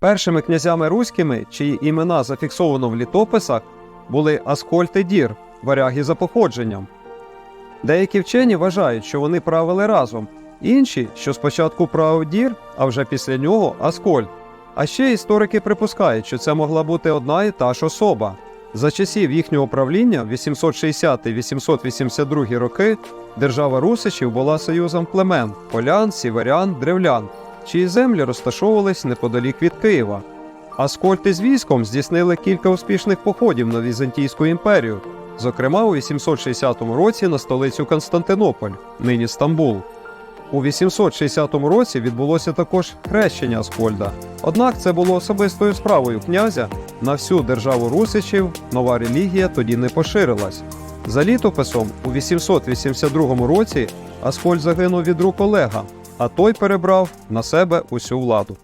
Першими князями руськими, чиї імена зафіксовано в літописах, були Аскольд і Дір, варяги за походженням. Деякі вчені вважають, що вони правили разом, інші, що спочатку правив Дір, а вже після нього Аскольд. А ще історики припускають, що це могла бути одна і та ж особа. За часів їхнього правління, 860-882 роки, держава Русичів була союзом племен полян, сіверян, древлян, чиї землі розташовувались неподалік від Києва. Аскольд із військом здійснили кілька успішних походів на Візантійську імперію, зокрема у 860 році на столицю Константинополь, нині Стамбул. У 860 році відбулося також хрещення Аскольда. Однак це було особистою справою князя. На всю державу Русичів нова релігія тоді не поширилась. За літописом, у 882 році Аскольд загинув від рук Олега, а той перебрав на себе усю владу.